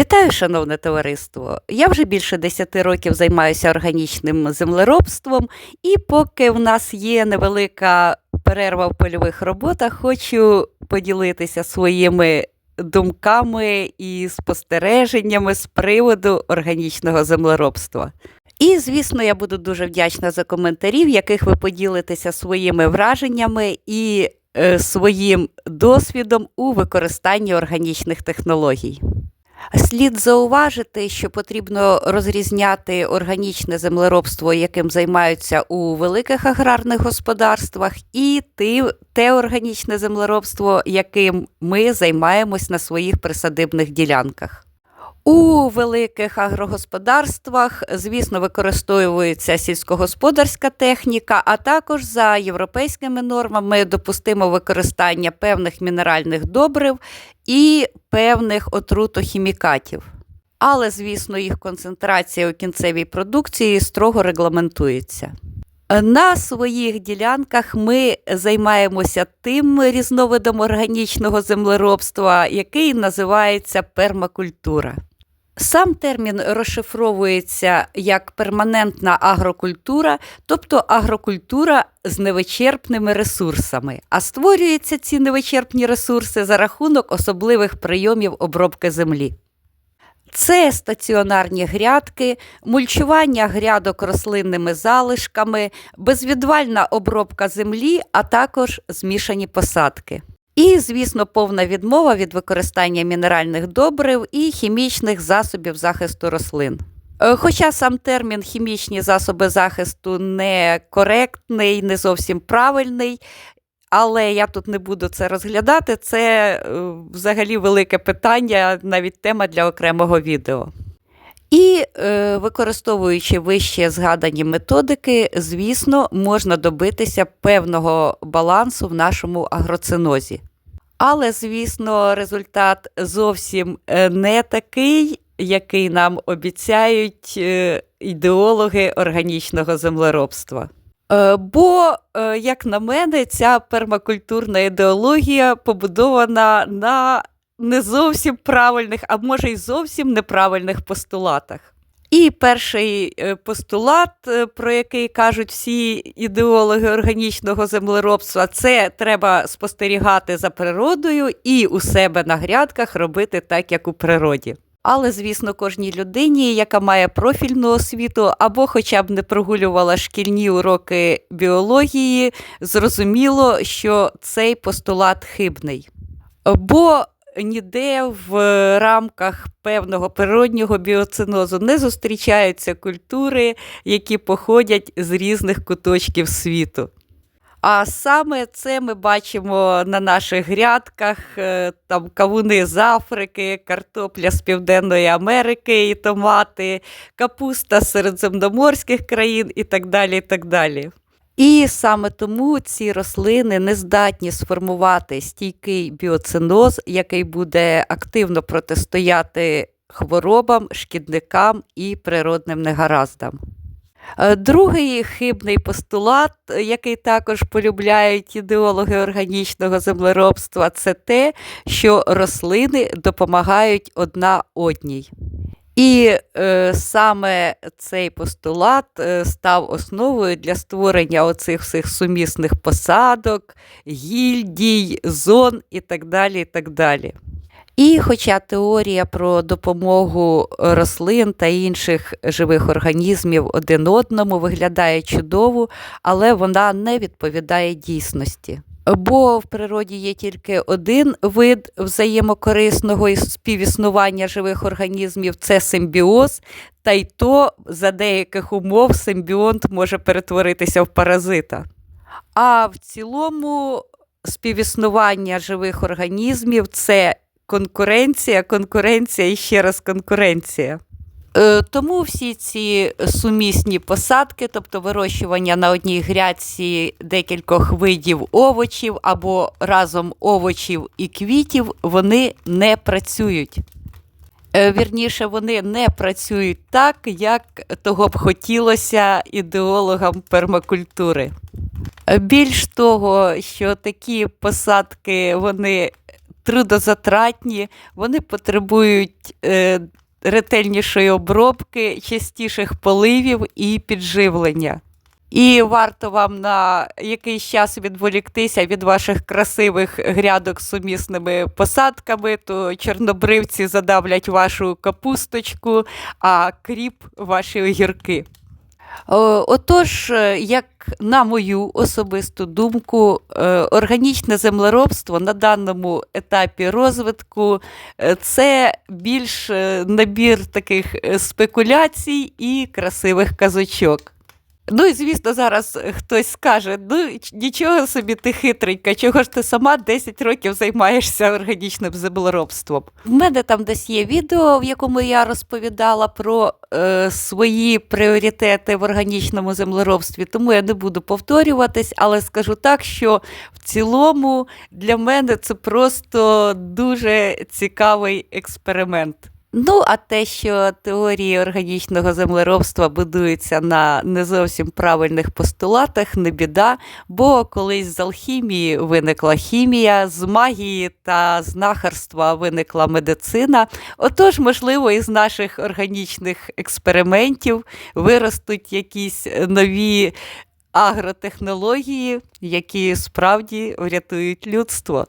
Вітаю, шановне товариство! Я вже більше 10 років займаюся органічним землеробством, і поки в нас є невелика перерва в польових роботах, хочу поділитися своїми думками і спостереженнями з приводу органічного землеробства. І, звісно, я буду дуже вдячна за коментарі, в яких ви поділитеся своїми враженнями і е, своїм досвідом у використанні органічних технологій. Слід зауважити, що потрібно розрізняти органічне землеробство, яким займаються у великих аграрних господарствах, і те органічне землеробство, яким ми займаємось на своїх присадибних ділянках. У великих агрогосподарствах, звісно, використовується сільськогосподарська техніка, а також за європейськими нормами допустимо використання певних мінеральних добрив і певних отрутохімікатів. Але, звісно, їх концентрація у кінцевій продукції строго регламентується. На своїх ділянках ми займаємося тим різновидом органічного землеробства, який називається пермакультура. Сам термін розшифровується як перманентна агрокультура, тобто агрокультура з невичерпними ресурсами, а створюються ці невичерпні ресурси за рахунок особливих прийомів обробки землі. Це стаціонарні грядки, мульчування грядок рослинними залишками, безвідвальна обробка землі, а також змішані посадки. І, звісно, повна відмова від використання мінеральних добрив і хімічних засобів захисту рослин. Е, Хоча сам термін хімічні засоби захисту не коректний, не зовсім правильний, але я тут не буду це розглядати. Це е, взагалі велике питання, навіть тема для окремого відео. І е, використовуючи вище згадані методики, звісно, можна добитися певного балансу в нашому агроцинозі. Але, звісно, результат зовсім е, не такий, який нам обіцяють е, ідеологи органічного землеробства. Е, Бо, як на мене, ця пермакультурна ідеологія побудована на не зовсім правильних, а може й зовсім неправильних постулатах. І перший е, постулат, е, про який кажуть всі ідеологи органічного землеробства, це треба спостерігати за природою і у себе на грядках робити так, як у природі. Але, звісно, кожній людині, яка має профільну освіту або хоча б не прогулювала шкільні уроки біології, зрозуміло, що цей постулат хибний. Бо ніде в рамках певного природнього біоцинозу не зустрічаються культури, які походять з різних куточків світу. А саме це ми бачимо на наших грядках, е, там кавуни з Африки, картопля з Південної Америки і томати, капуста з середземноморських країн і так далі. І так далі. І саме тому ці рослини не здатні сформувати стійкий біоциноз, який буде активно протистояти хворобам, шкідникам і природним негараздам. Е, Другий хибний постулат, який також полюбляють ідеологи органічного землеробства, це те, що рослини допомагають одна одній. І е, саме цей постулат е, став основою для створення оцих всіх сумісних посадок, гільдій, зон і так далі. І так далі. І хоча теорія про допомогу рослин та інших живих організмів один одному виглядає чудово, але вона не відповідає дійсності. Бо в природі є тільки один вид взаємокорисного співіснування живих організмів це симбіоз, та й то за деяких умов симбіонт може перетворитися в паразита. А в цілому співіснування живих організмів це конкуренція, конкуренція і ще раз конкуренція. Е, Тому всі ці сумісні посадки, тобто вирощування на одній грядці декількох видів овочів або разом овочів і квітів, вони не працюють. Е, Вірніше, вони не працюють так, як того б хотілося ідеологам пермакультури. Е, Більш того, що такі посадки вони трудозатратні, вони потребують ретельнішої обробки, частіших поливів і підживлення. І варто вам на якийсь час відволіктися від ваших красивих грядок з сумісними посадками, то чорнобривці задавлять вашу капусточку, а кріп ваші огірки. О, Отож, е, як на мою особисту думку, е, органічне землеробство на даному етапі розвитку е, це більш е, набір таких е, спекуляцій і красивих казочок. Ну і звісно, зараз хтось скаже: ну нічого собі ти хитренька, чого ж ти сама 10 років займаєшся органічним землеробством. В мене там десь є відео, в якому я розповідала про е, свої пріоритети в органічному землеробстві, тому я не буду повторюватись, але скажу так, що в цілому для мене це просто дуже цікавий експеримент. Ну, а те, що теорії органічного землеробства будуються на не зовсім правильних постулатах, не біда, бо колись з алхімії виникла хімія, з магії та знахарства виникла медицина. Отож, можливо, із наших органічних експериментів виростуть якісь нові агротехнології, які справді врятують людство.